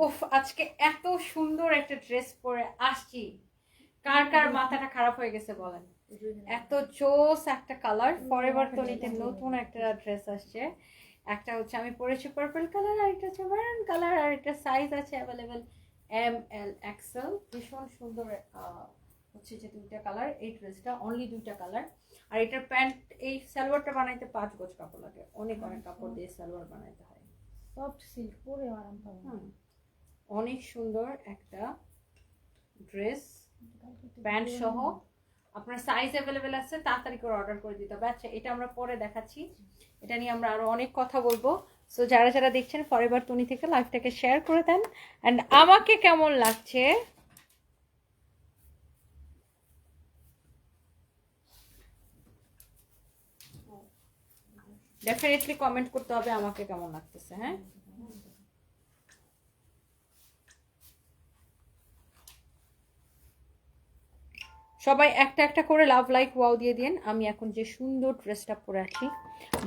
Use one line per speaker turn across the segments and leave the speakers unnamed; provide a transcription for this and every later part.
উফ আজকে এত সুন্দর একটা ড্রেস পরে আসছি। কার কার মাথাটা খারাপ হয়ে গেছে বলেন? এত জোস একটা কালার ফরএভার তনিতে নতুন একটা ড্রেস আসছে। একটা হচ্ছে আমি পরেছি পার্পল কালার আর একটা হচ্ছে মেরুন কালার আর একটা সাইজ আছে অ্যাভেলেবেল এম এল এক্সেল ভীষণ সুন্দর হচ্ছে যে দুইটা কালার এই ড্রেসটা অনলি দুইটা কালার আর এটার প্যান্ট এই সালোয়ারটা বানাইতে পাঁচ গজ কাপড় লাগে। অনেক অনেক কাপড় দিয়ে সালোয়ার বানাইতে হয়।
সফট সিল্ক পরে আরাম
হুম। অনেক সুন্দর একটা ড্রেস, প্যান্ট সহ। আপনার সাইজ অ্যাভেলেবেল আছে, তাড়াতাড়ি করে অর্ডার করে দিতে হবে। আচ্ছা এটা আমরা পরে দেখাচ্ছি। এটা নিয়ে আমরা আরও অনেক কথা বলব। সো যারা যারা দেখছেন ফরএভার তুনি থেকে লাইভটাকে শেয়ার করে দেন। অ্যান্ড আমাকে কেমন লাগছে? ডেফিনেটলি কমেন্ট করতে হবে, আমাকে কেমন লাগতেছে হ্যাঁ? সবাই একটা একটা করে লাভ লাইক ওয়াও দিয়ে দিন। আমি এখন যে সুন্দর ড্রেসটা পরে আছি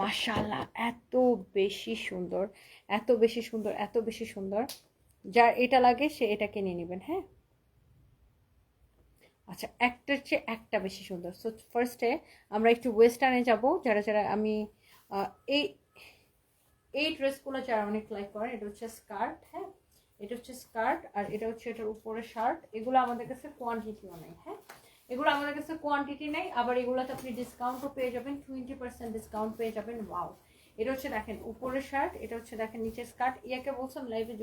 মাশাল্লাহ এত বেশি সুন্দর, এত বেশি সুন্দর, এত বেশি সুন্দর। যার এটা লাগে, সে এটাকে নিয়ে নেবেন হ্যাঁ? আচ্ছা একটার চেয়ে একটা বেশি সুন্দর। সো ফার্স্টে আমরা একটু ওয়েস্টার্নে যাব। যারা যারা আমি এই এই ড্রেসগুলো যারা অনেক লাইক করেন, এটা হচ্ছে স্কার্ট হ্যাঁ? এটা হচ্ছে স্কার্ট আর এটা হচ্ছে এটার উপরে শার্ট এগুলো আমাদের কাছে কোয়ান্টিটিও নেই হ্যাঁ? এগুলো আমাদের কাছে কোয়ান্টিটি নেই আবার এগুলোতে আপনি ডিসকাউন্টও পেয়ে যাবেন টোয়েন্টি পার্সেন্ট ডিসকাউন্ট পেয়ে যাবেন ওয়াও এটা হচ্ছে দেখেন উপরের শার্ট এটা হচ্ছে দেখেন নিচের স্কার্ট ইয়াকে বলছিলাম লাইভে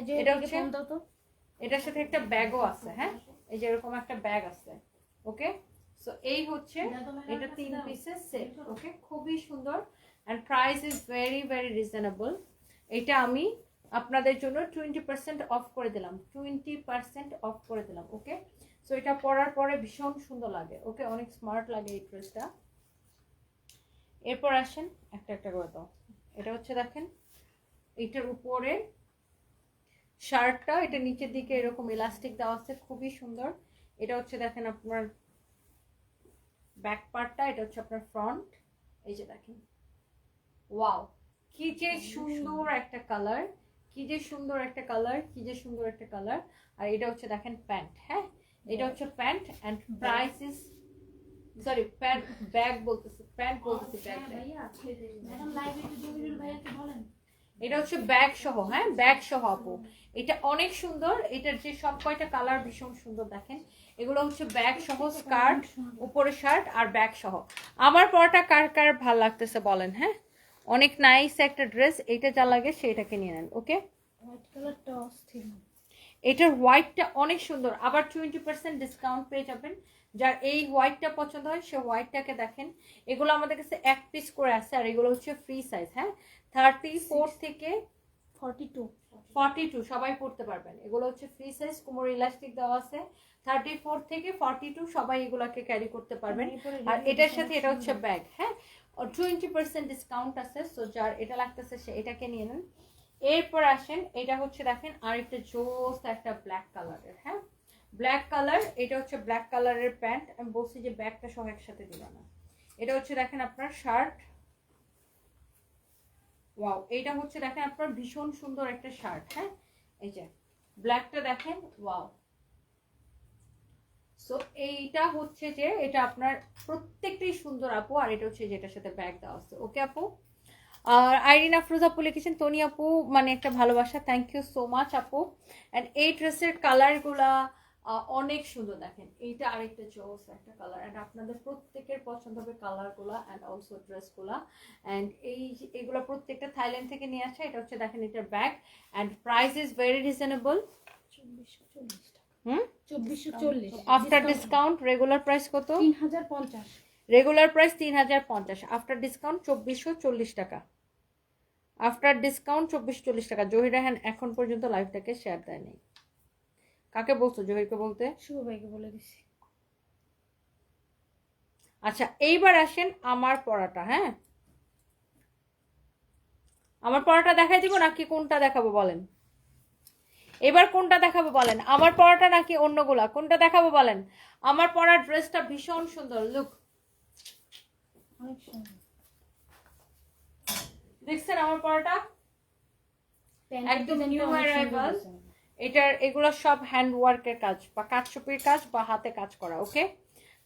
যে
এটা হচ্ছে এটার সাথে একটা ব্যাগও আছে হ্যাঁ? এই যে এরকম একটা ব্যাগ আছে ওকে সো এই হচ্ছে এটা তিন পিসের সেট ওকে খুবই সুন্দর and price is very very reasonable এটা আমি আপনাদের জন্য টোয়েন্টি পার্সেন্ট অফ করে দিলাম টোয়েন্টি পার্সেন্ট অফ করে দিলাম ওকে সো এটা পরার পরে ভীষণ সুন্দর লাগে। ওকে অনেক স্মার্ট লাগে এই ড্রেসটা। এরপর আসেন একটা একটা করে দাও। এটা হচ্ছে দেখেন এটার উপরে শার্টটা এটা নিচের দিকে এরকম ইলাস্টিক দেওয়া আছে খুবই সুন্দর। এটা হচ্ছে দেখেন আপনার ব্যাক পার্টটা এটা হচ্ছে আপনার ফ্রন্ট এই যে দেখেন। ওয়াও কি যে সুন্দর একটা কালার কি যে সুন্দর একটা কালার কি যে সুন্দর একটা কালার আর এটা হচ্ছে দেখেন প্যান্ট হ্যাঁ? এটা হচ্ছে pant and price is sorry pant bag বলতেছি প্যান্ট বলতেছি ব্যাগ
ভাইয়াকে বলেন।
এটা হচ্ছে ব্যাগ সহ হ্যাঁ ব্যাগ সহ আপু। এটা অনেক সুন্দর এটার যে সব কয়টা কালার ভীষণ সুন্দর দেখেন। এগুলো হচ্ছে ব্যাগ সহ স্কার্ট উপরে শার্ট আর ব্যাগ সহ। আমার পরটা কার কার ভালো লাগতেছে বলেন হ্যাঁ? অনেক নাইস একটা ড্রেস এইটা যা লাগে সেটাকে নিয়ে নেন ওকে
হোয়াইট কালারটা অস্থির।
এটার হোয়াইটটা অনেক সুন্দর। আবার টোয়েন্টি পার্সেন্ট ডিসকাউন্ট পেয়ে যাবেন। যার এই হোয়াইটটা পছন্দ হয় সে হোয়াইটটাকে দেখেন। এগুলো আমাদের কাছে এক পিস করে আছে আর এগুলো হচ্ছে ফ্রি সাইজ হ্যাঁ? থার্টি ফোর থেকে
ফর্টি টু
ফর্টি টু সবাই পড়তে পারবেন। এগুলো হচ্ছে ফ্রি সাইজ কোমর ইলাস্টিক দেওয়া আছে। থার্টি ফোর থেকে ফর্টি টু সবাই এগুলাকে ক্যারি করতে পারবেন। আর এটার সাথে এটা হচ্ছে ব্যাগ হ্যাঁ? টোয়েন্টি পার্সেন্ট ডিসকাউন্ট আছে সো যার এটা লাগতেছে সে এটাকে নিয়ে নেন। এরপর আসেন, এটা হচ্ছে দেখেন আরেকটা জোস একটা ব্ল্যাক কালারের হ্যাঁ? ব্ল্যাক কালার এটা হচ্ছে ব্ল্যাক কালারের প্যান্ট। আমি বলছি যে ব্যাগটা সব একসাথে দিল না। এটা হচ্ছে দেখেন আপনার শার্ট। ওয়াও এইটা হচ্ছে দেখেন আপনার ভীষণ সুন্দর একটা শার্ট হ্যাঁ? এই যে ব্ল্যাকটা দেখেন ওয়াও সো এইটা হচ্ছে যে, এটা আপনার প্রত্যেকটাই সুন্দর আপু, আর এটা হচ্ছে যেটার সাথে ব্যাগ দেওয়া আছে। ওকে আপু? আর আইরিন আফরোজ আপু লিখেছেন তনি আপু মানে একটা ভালোবাসা থ্যাংক ইউ সো মাচ আপু. অ্যান্ড এই ড্রেসের কালারগুলা অনেক সুন্দর দেখেন। এইটা আরেকটা জোস একটা কালার অ্যান্ড আপনাদের প্রত্যেকের পছন্দ হবে কালারগুলা অ্যান্ড অলসো ড্রেসগুলা অ্যান্ড এই এগুলো প্রত্যেকটা থাইল্যান্ড থেকে নিয়ে আসে এটা হচ্ছে দেখেন এটার bag and price is very reasonable
চব্বিশশো চল্লিশ
হুম?
চব্বিশশো চল্লিশ।
আফটার ডিসকাউন্ট রেগুলার প্রাইস কত?
তিন হাজার পঞ্চাশ।
রেগুলার প্রাইস তিন হাজার পঞ্চাশ। আফটার ডিসকাউন্ট চব্বিশশো চল্লিশ টাকা। আফটার ডিসকাউন্ট চব্বিশ চল্লিশ টাকা। জহির রাহান এখন পর্যন্ত লাইভটাকে শেয়ার দেয়নি। কাকে বলছো? জহিরকে বলতে?
শুভ ভাইকে বলে দিছি।
আচ্ছা এইবার আসেন আমার পড়াটা হ্যাঁ? আমার পড়াটা দেখাই দিব নাকি কোনটা দেখাবো বলেন? এবার কোনটা দেখাবো বলেন? আমার পড়াটা নাকি অন্যগুলা? কোনটা দেখাবো বলেন? আমার পড়ার ড্রেসটা ভীষণ সুন্দর লুক
অনেক সুন্দর।
দেখছেন আমার পড়াটা একদম new arrival। এটার এগুলো সব হ্যান্ড ওয়ার্কের কাজ বা কাঠচুপির কাজ বা হাতে কাজ করা ওকে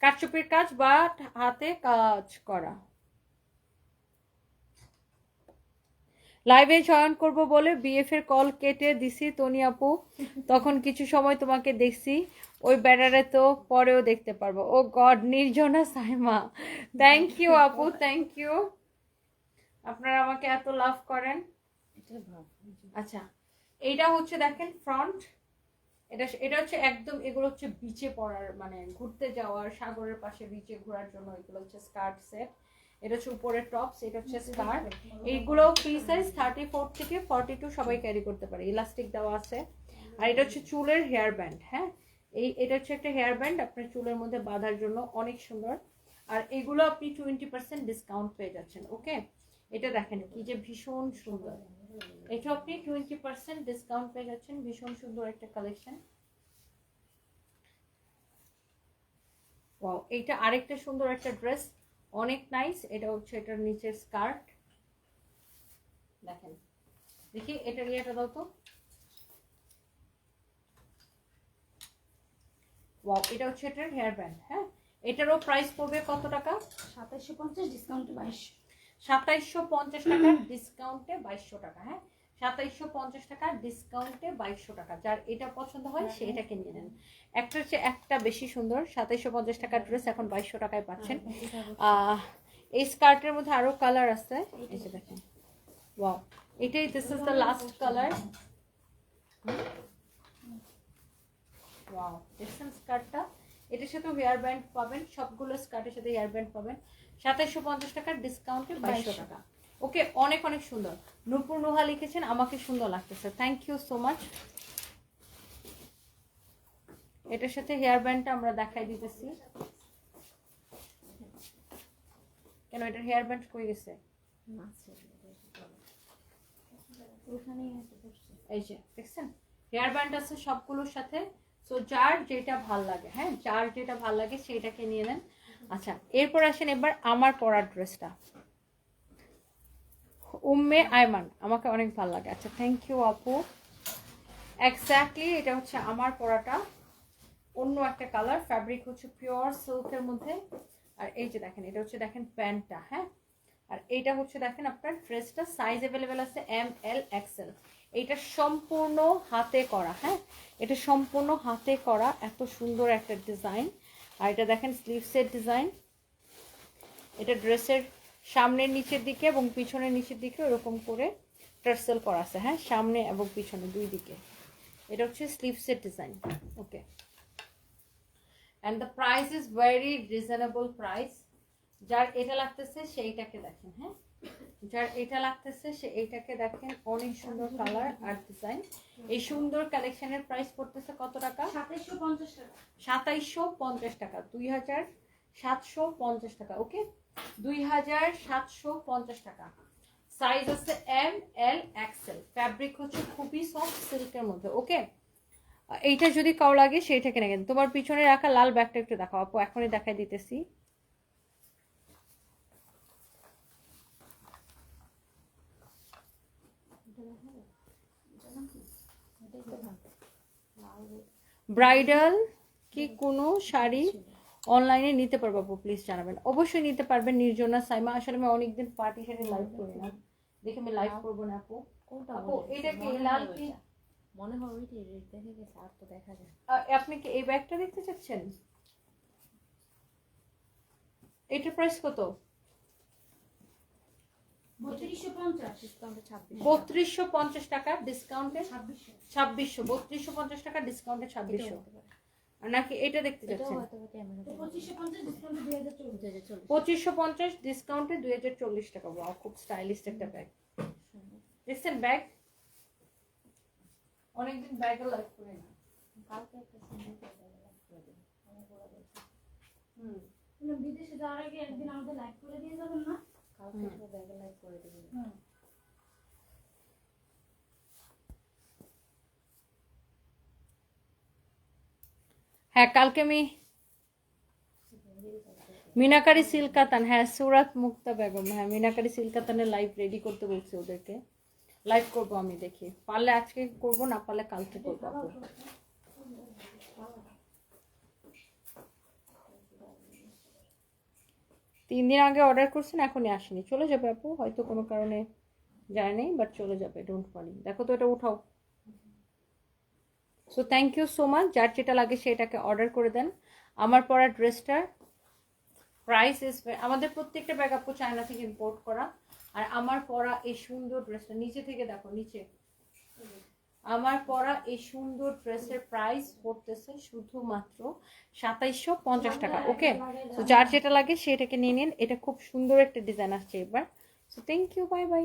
কাঠচুপির কাজ বা হাতে কাজ করা। লাইভে জয়েন করব বলে বিএফ এর কল কেটে দিছি তনি আপু। তখন কিছু সময় তোমাকে দেখছি ওই ব্যানারে তো পরেও দেখতে পারব। ও god Nirjona Saima. Thank you আপু থ্যাংক ইউ আপনারা আমাকে এত লাভ করেন? আচ্ছা এইটা হচ্ছে দেখেন ফ্রন্ট এটা এটা হচ্ছে একদম এগুলো হচ্ছে বিচে পড়ার মানে ঘুরতে যাওয়ার সাগরের পাশে বিচে ঘোরার জন্য এগুলো হচ্ছে স্কার্ট সেট এটা হচ্ছে উপরের টপস এটা হচ্ছে স্কার্ট এইগুলো ফ্রি সাইজ থার্টি ফোর থেকে ফর্টি টু সবাই ক্যারি করতে পারে ইলাস্টিক দেওয়া আছে। আর এটা হচ্ছে চুলের হেয়ার ব্যান্ড হ্যাঁ? এই এটা হচ্ছে একটা হেয়ার ব্যান্ড আপনার চুলের মধ্যে বাঁধার জন্য অনেক সুন্দর। আর এগুলো আপনি টোয়েন্টি পার্সেন্ট ডিসকাউন্ট পেয়ে যাচ্ছেন ওকে এটা দেখেন কি যে ভীষণ সুন্দর। এটা আপনি টোয়েন্টি পার্সেন্ট ডিসকাউন্ট পেয়ে যাচ্ছেন, ভীষণ সুন্দর একটা কালেকশন এইটা আরেকটা সুন্দর একটা ড্রেস অনেক নাইস এটা হচ্ছে এটার নিচের স্কার্ট দেখেন, দেখি এটার ইয়েটা দাও তো। এটা হচ্ছে এটার হেয়ার ব্যান্ড হ্যাঁ? এটারও প্রাইস পড়বে কত টাকা?
সাতাইশশো পঞ্চাশ ডিসকাউন্ট বাইশশো।
সাতাইশশো পঞ্চাশ টাকার ডিসকাউন্টে বাইশশো টাকা হ্যাঁ? সাতাইশশো পঞ্চাশ টাকার ডিসকাউন্টে বাইশশো টাকা। যার এটা পছন্দ হয় সে এটাকে নিয়ে নেন। একটা হচ্ছে একটা বেশি সুন্দর সাতাইশশো পঞ্চাশ টাকার ড্রেস এখন বাইশশো টাকায় পাচ্ছেন। আহ, এই স্কার্টের মধ্যে আরও কালার আছে। এই যে দেখেন। ওয়াও এটাই this is the last colour wow দেখছেন স্কার্টটা এটার সাথে হেয়ার ব্যান্ড পাবেন সবগুলো স্কার্টের সাথে হেয়ার ব্যান্ড পাবেন। সাতাইশশো পঞ্চাশ টাকার ডিসকাউন্টে বাইশশো টাকা। ওকে অনেক অনেক সুন্দর। নূপুর নুহা লিখেছেন আমাকে সুন্দর লাগতেছে। থ্যাংক ইউ সো মাচ এটার সাথে হেয়ার ব্যান্ডটা আমরা দেখাই দিতেছি। কেন এটার হেয়ার ব্যান্ড কই গেছে? এই যে দেখছেন? হেয়ার ব্যান্ড আছে সবগুলোর সাথে। সো যার যেটা ভালো লাগে হ্যাঁ? যার যেটা ভালো লাগে সেইটাকে নিয়ে নেন। আচ্ছা এরপর আসেন এবার আমার পরার ড্রেসটা। উম্মে আয়মান, আমাকে অনেক ভালো লাগে। আচ্ছা থ্যাংক ইউ আপু। এক্স্যাক্টলি এটা হচ্ছে আমার পরাটা। অন্য একটা কালার ফ্যাব্রিক হচ্ছে পিওর সিল্কের মধ্যে। আর এই যে দেখেন, এটা হচ্ছে দেখেন প্যান্টটা হ্যাঁ? আর এইটা হচ্ছে দেখেন আপনার ড্রেসটা সাইজ অ্যাভেলেবেল আছে এম এল এক্সেল এইটা সম্পূর্ণ হাতে করা হ্যাঁ? এটা সম্পূর্ণ হাতে করা এত সুন্দর একটা ডিজাইন। আর এটা দেখেন স্লিভসের ডিজাইন। এটা ড্রেসের সামনের নিচের দিকে এবং পিছনের নিচের দিকে এরকম করে টার্সেল করা আছে হ্যাঁ? সামনে এবং পিছনে দুই দিকে। এটা হচ্ছে স্লিভসের design, okay. And the price is very reasonable price যার এটা লাগতেছে সেইটাকে দেখেন হ্যাঁ? যার এটা লাগতেছে সে এইটাকে দেখেন অনেক সুন্দর কালার আর ডিজাইন এই সুন্দর কালেকশনের প্রাইস পড়তেছে কত টাকা?
সাতাইশশো পঞ্চাশ টাকা।
সাতাইশশো পঞ্চাশ টাকা দুই হাজার সাতশো পঞ্চাশ টাকা ওকে দুই হাজার সাতশো পঞ্চাশ টাকা। সাইজ আছে এম এল এক্সেল ফ্যাব্রিক হচ্ছে খুবই সফট সিল্কের মধ্যে ওকে এইটা যদি কাউ লাগে সেইটাকে নেবেন। তোমার পিছনে রাখা লাল ব্যাগটা একটু দেখাও আপু এখনই দেখাই দিতেছি
এটাই তো ভাব
ব্রাইডাল কি কোনো শাড়ি অনলাইনে নিতে পারব আপু? প্লিজ জানাবেন। অবশ্যই নিতে পারবেন নির্জনা সাইমা। আসলে আমি অনেকদিন পার্টি শাড়ি লাইভ করি না। দেখে আমি লাইভ করব না আপু।
কোনটা
আপু এটা কি লাল কি?
মনে হয় ওইটাই রেট দেখে গেছে আর তো দেখা যায়
আপনি কি এই ব্যাগটা দেখতে চাচ্ছেন? এটার প্রাইস কত?
বত্রিশশো পঞ্চাশ।
টাকা ডিসকাউন্টে
ছাব্বিশশো।
বত্রিশশো পঞ্চাশ টাকা ডিসকাউন্টে ছাব্বিশশো। নাকি এটা দেখতে চাচ্ছেন?
পঁচিশশো পঞ্চাশ ডিসকাউন্টে দুই হাজার চল্লিশ।
টাকা। ওয়াও খুব স্টাইলিশ একটা ব্যাগ দেখছেন ব্যাগ অনেকদিন ব্যাগও লাইভ করি না। হুম।
বিদেশে যাওয়ার আগে একদিন আমাদের লাইভ করে দিয়ে যাবেন না? কালকে। ব্যাগে লাইভ করে দেবেন
হ্যাঁ কালকে আমি মিনাকারি সিলকাতান হ্যাঁ সুরাত মুক্তা বেগম হ্যাঁ মিনাকারি সিলকাতানের লাইভ রেডি করতে বলছি ওদেরকে লাইভ করব আমি দেখি পারলে আজকে করব না পারলে কালকে করব তিন দিন আগে অর্ডার করছেন, এখনই আসেনি। চলে যাবে আপু, হয়তো কোনো কারণে যায় নেই বাট চলে যাবে ডোন্ট ওয়ারি দেখো তো এটা উঠাও। So thank you so much যার যেটা লাগে সেটাকে অর্ডার করে দেন। আমার পরা ড্রেসটার প্রাইস ইস আমাদের প্রত্যেকটা ব্যাগ আপু চায়না থেকে ইম্পোর্ট করা। আর আমার পরা এই সুন্দর ড্রেসটা নিচে থেকে দেখো, নিচে। আমার পরা এই সুন্দর ড্রেসের প্রাইস পড়তেছে শুধুমাত্র সাতাইশশো পঞ্চাশ টাকা ওকে তো যার যেটা লাগে সেটাকে নিয়ে নিন। এটা খুব সুন্দর একটা ডিজাইন আসছে এবার। So thank you bye bye